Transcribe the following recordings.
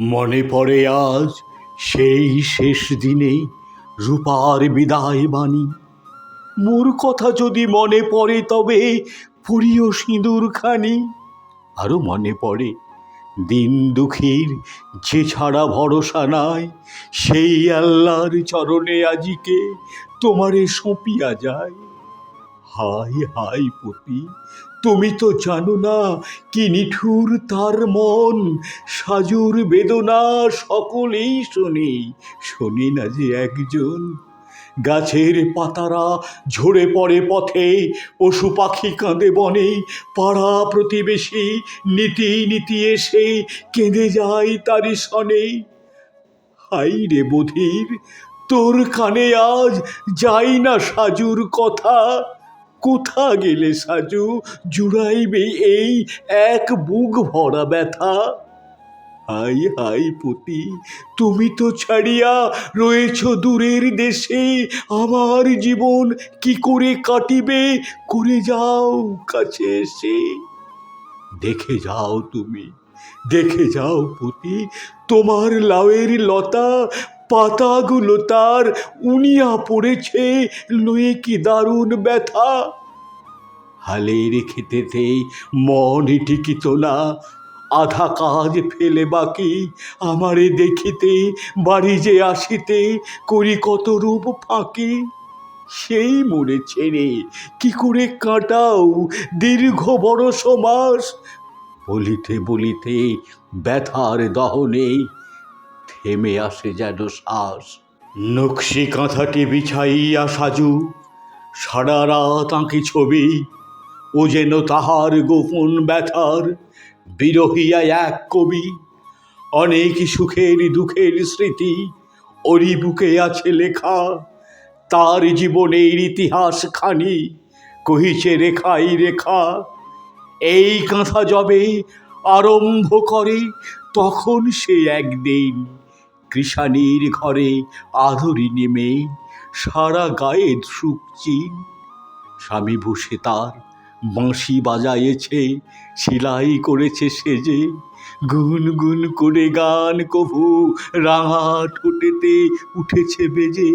মনে পড়ে আজ সেই শেষ দিনে রূপার বিদায় বাণী। মোর কথা যদি মনে পড়ে তবে পুরিও সিঁদুর খানি। আরও মনে পড়ে দিন দুঃখীর যে ছাড়া ভরসা নাই, সেই আল্লাহর চরণে আজিকে তোমারে সঁপিয়া যায়। হাই হাই পতি তুমি তো জানো না কি নিঠুর তার মন। সাজুর বেদনা সকলেই শোনে শোনে না যে একজন। গাছের পাতারা ঝরে পড়ে পথে, পশু পাখি কাঁদে বনে। পাড়া প্রতিবেশী নীতি নীতি এসে কেঁদে যায় তারি সনে। হাই রে বধির, তোর কানে আজ যাই না সাজুর কথা। কোথা গেলে সাজু? জুড়াইবে এই এক বুক ভরা ব্যথা। হাই হাই পতি, তুমি তো ছাড়িয়া রয়েছ দূরের দেশে। আমার জীবন কি করে কাটিবে? করে যাও কাছে এসে। দেখে যাও তুমি, দেখে যাও পুতি, তোমার লাউয়ের লতা পাতাগুলো তার উনিয়া পড়েছে, লয়ে কি দারুণ ব্যথা। হালের খেতেতে মন টিকিত না, আধা কাজ ফেলে বাকি। আমারে দেখিতে, বাড়ি যে আসিতে, করি কত রূপ ফাঁকি। সেই মনে ছেড়ে কি করে কাটাও দীর্ঘ বড় সমাস। বলিতে বলিতে ব্যথার দহনে থেমে আসে যেন শ্বাস। নকশি কাঁথাটি বিছাইয়া সাজু, সারা রাত আঁকি ছবি, ও যেন তাহার গোপন ব্যথার বিরহিয়া এক কবি। অনেক সুখের দুঃখের স্মৃতি ওরই বুকে আছে লেখা, তার জীবনের ইতিহাস খানি কহিছে রেখাই রেখা। এই কাঁথা যবে আরম্ভ করে, তখন সে একদিন কৃষাণীর ঘরে আদরি নেমে সারা গায়ে চিন। স্বামী বসে তার বাঁশি বাজাইয়েছে সেলাই করেছে সেজে। গুন গুন করে গান কভু রাঙা ঠোঁটেতে উঠেছে বেজে।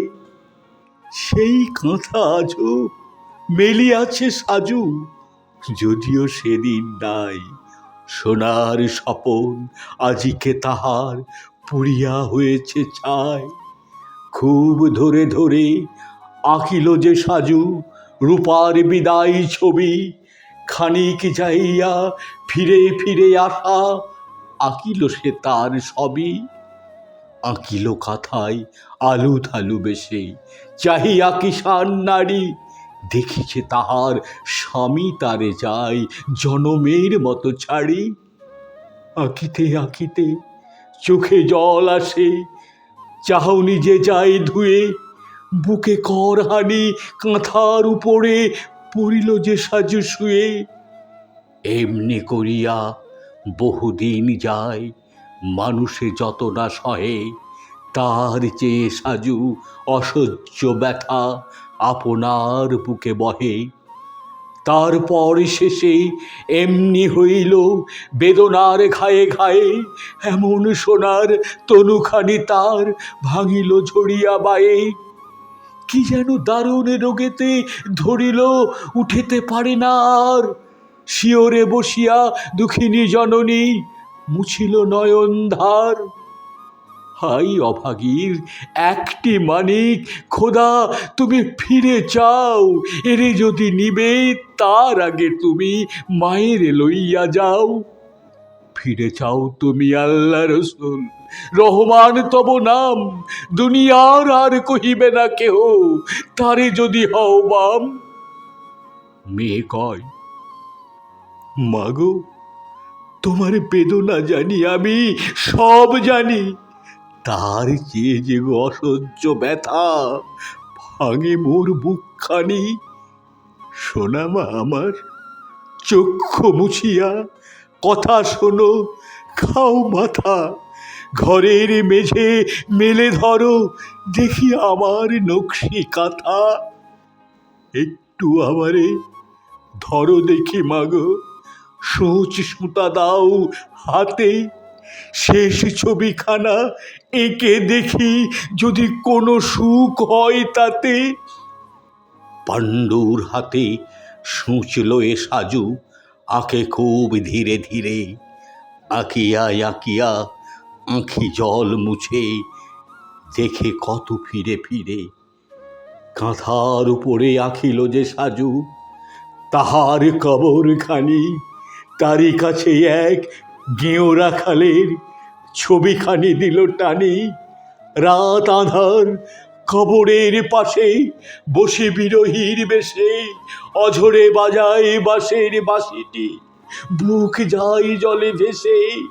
সেই কাঁথা আজও মেলিয়াছে সাজু, যদিও সেদিন নাই সোনার স্বপন, আজিকে তাহার পুরিয়া হয়েছে ছায় খুব ধরে ধরে আঁকিল যে সাজু রূপার বিদায় ছবি। খানিক যাইয়া ফিরে ফিরে আসা আঁকিল সে তার সবই। আঁকিল কাথায় আলু থালু বেশে চাহিয়া কিষান নারী। দেখিছে তাহার স্বামী তারে যায় জনমের মতো ছাড়ি। আঁকিতে আঁকিতে চোখে জল আসে চাহনি যে যায় ধুয়ে, বুকে কর হানি কাঁথার উপরে পড়িল যে সাজু শুয়ে। এমনি করিয়া বহুদিন যায়, মানুষে যত না সহে, তার চেয়ে সাজু অসহ্য ব্যথা আপনার বুকে বহে। তারপর শেষে এমনি হইল বেদনার ঘায়ে ঘায়ে, এমন সোনার তনুখানি তার ভাঙিল ঝরিয়া বায়ে। কি যেন দারুণ রোগেতে ধরিল, উঠিতে পারে না আর। শিওরে বসিয়া দুঃখিনী জননী মুছিল নয়ন ধার হাই অভাগীর, একটি মানিক, খোদা, তুমি ফিরে চাও এরে যদি নিবে, তার আগে তুমি মায়ের লইয়া যাও। ফিরে চাও তুমি আল্লাহ রসুল, রহমান তব নাম। দুনিয়ার আর কহিবে না কেহ, তারে যদি হও বাম। মেয়ে কয় মাগো তোমার বেদনা জানি আমি, সব জানি। তার চেয়ে যে অসহ্য ব্যথা, ভাঙে মোর বুকখানি। সোনামা আমার, চক্ষু মুছিয়া, কথা শোনো, খাও মাথা। ঘরের মেঝে মেলে ধরো, দেখি আমার নকশি কাঁথা। একটু আমারে ধরো দেখি মাগো সোচ সুতা দাও হাতে। শেষ ছবিখানা এঁকে দেখি যদি কোনো সুখ হয় তাতে। পাণ্ডুর হাতে সূচল এ সাজু, আঁকে খুব ধীরে ধীরে। আঁকিয়া আঁকিয়া আঁখি জল মুছে, দেখে কত ফিরে ফিরে। কাঁথার উপরে আঁকিল যে সাজু, তাহার কবর খানি তারই কাছে এক গেঁয়ো রাখালের ছবিখানি দিল টানি। রাত আধার কবরের পাশে বসে বিরোহীর বেশে অঝরে বাজায় বাঁশের বাঁশিটি। বুক যায় জলে ভেসে।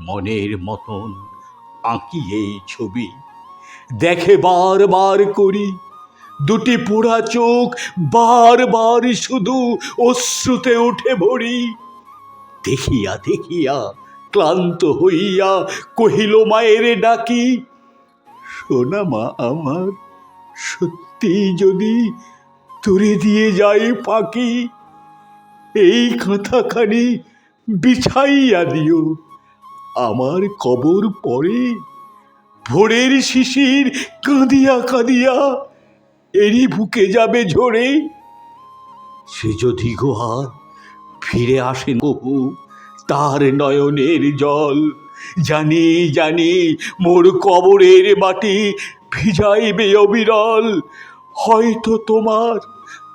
মনের মতন আঁকি এই ছবি। দেখে বারবার করি। দুটি পোড়া চোখ বারবার শুধু অশ্রুতে উঠে ভরি। দেখিয়া দেখিয়া ক্লান্ত হইয়া কহিল, মায়ের ডাকি, সোনা মা, আমার সত্যি যদি তোরে দিয়ে যাই ফাঁকি এই কাঁথাখানি বিছাইয়া দিও। আমার কবর পরে ভোরের শিশির কাঁদিয়া কাঁদিয়া এরই বুকে যাবে ঝরে। সে যদি গোহার ফিরে আসেন বহু তার নয়নের জল। জানি জানি, মোর কবরের মাটি ভিজাইবে অবিরল। হয়তো তোমার,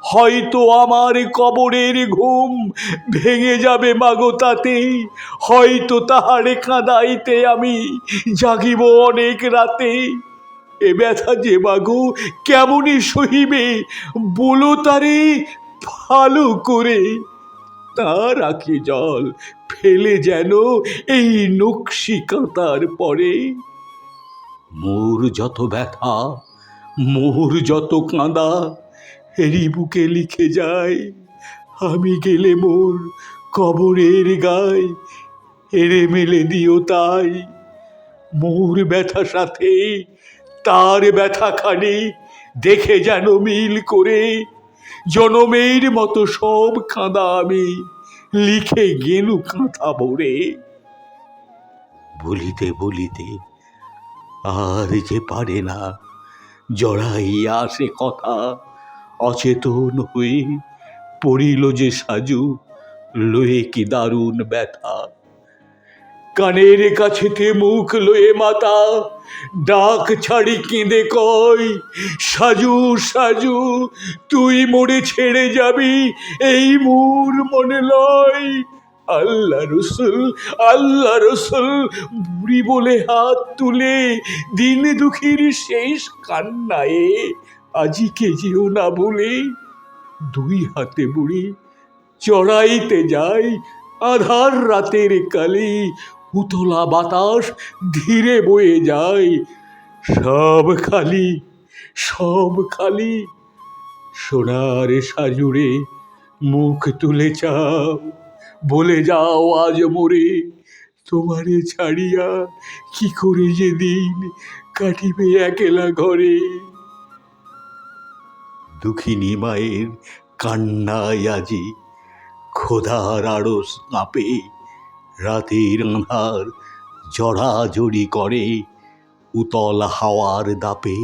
হয়তো আমার কবরের ঘুম ভেঙে যাবে মাগো তাতে। হয়তো তাহারে কাঁদাইতে আমি জাগিব অনেক রাতে। এ ব্যথা যে মাগো, কেমনই সহিবে বলো তারে, ভালো করে। তার আঁকি জল ফেলে যেন এই নকশি কাঁতার পরে। মোর যত ব্যথা, মোর যত কাঁদা এরই বুকে লিখে যায় আমি গেলে মোর কবরের গায় এরে মেলে দিও তাই। মোর ব্যথা সাথে তার ব্যথাখানি দেখে যেন মিল করে জনমের মতো সব কাঁদা আমি। লিখে গেলু কাঁথা ভরে। বলিতে বলিতে আর যে পারে না, জড়াইয়া সে কথা অচেতন হয়ে পড়িল যে সাজু লয়ে কি দারুণ ব্যথা। কানের কাছেতে মুখ লয়ে মাতা, ডাক ছাড়ি কেঁদে কয়, সাজু সাজু, তুই মোড়ে ছেড়ে যাবি, এই মোর মনে লয়। আল্লাহ রসুল আল্লাহ রসুল, বুড়ি বলে হাত তুলে, দিন দুঃখীর শেষ কান্নায়ে আজিকে যেও না বলে, দুই হাতে বুড়ি চড়াইতে যায়, আধার রাতের কালি উতলা বাতাস ধীরে বয়ে যায়। সব খালি সব খালি। সোনার সাজুরে মুখ তুলে চাও। বলে যাও আজ মোরে, তোমারে ছাড়িয়া কি করে যে দিন কাটিবে একলা ঘরে? দুঃখিনী মায়ের কান্নায় আজি খোদার আড়স কাঁপে। রাতের আঁধার জড়াজড়ি করে উতল হাওয়ার দাপে।